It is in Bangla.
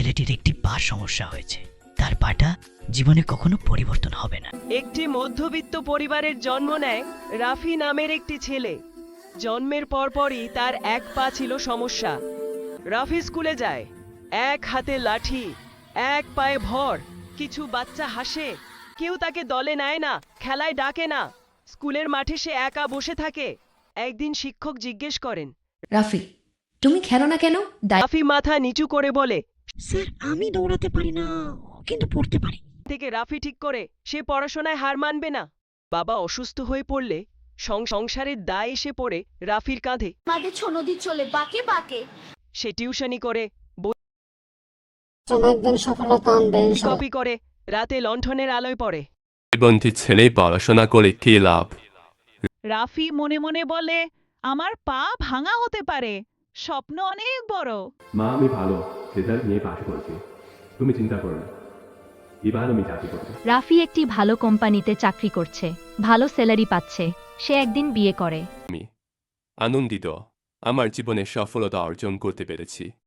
ছেলেটির একটি পা সমস্যা হয়েছে। তার পাটা জীবনে কখনো পরিবর্তন হবে না। একটি মধ্যবিত্ত পরিবারের জন্ম নেয় রাফি নামের একটি ছেলে। জন্মের পরপরই তার এক পা ছিল সমস্যা। রাফি স্কুলে যায়। এক হাতে লাঠি এক পায়ে ভর কিছু বাচ্চা হাসে। কেউ তাকে দলে নেয় না খেলায় ডাকে না। স্কুলের মাঠে সে একা বসে থাকে। একদিন শিক্ষক জিজ্ঞেস করেন রাফি তুমি খেলো না কেন? রাফি মাথা নিচু করে বলে স্যার আমি দৌড়াতে পারি না। কিন্তু পড়তে পারি। থেকে রাফি ঠিক করে সে পড়াশোনায় হার মানবে না। বাবা অসুস্থ হয়ে পড়লে সংসারের দায় এসে পড়ে রাফির কাঁধে। আমাদের ছ নদী চলে বাঁকে বাঁকে। সে টিউশনি করে একদিন সফলতা আনবে কপি করে রাতে লণ্ঠনের আলোয় পড়ে। জীবনটি ছেড়ে পড়াশোনা করে কি লাভ? রাফি মনে মনে বলে আমার পা ভাঙা হতে পারে। স্বপ্ন অনেক বড়। মা আমি ভালো। রেজাল্ট নিয়ে পাশ করেছি। তুমি চিন্তা করো না। এবার আমি চাকরি করব। রাফি একটি ভালো কোম্পানিতে চাকরি করছে। ভালো স্যালারি পাচ্ছে। সে একদিন বিয়ে করে। আমি আনন্দিত। আমার জীবনে সফলতা অর্জন করতে পেরেছি।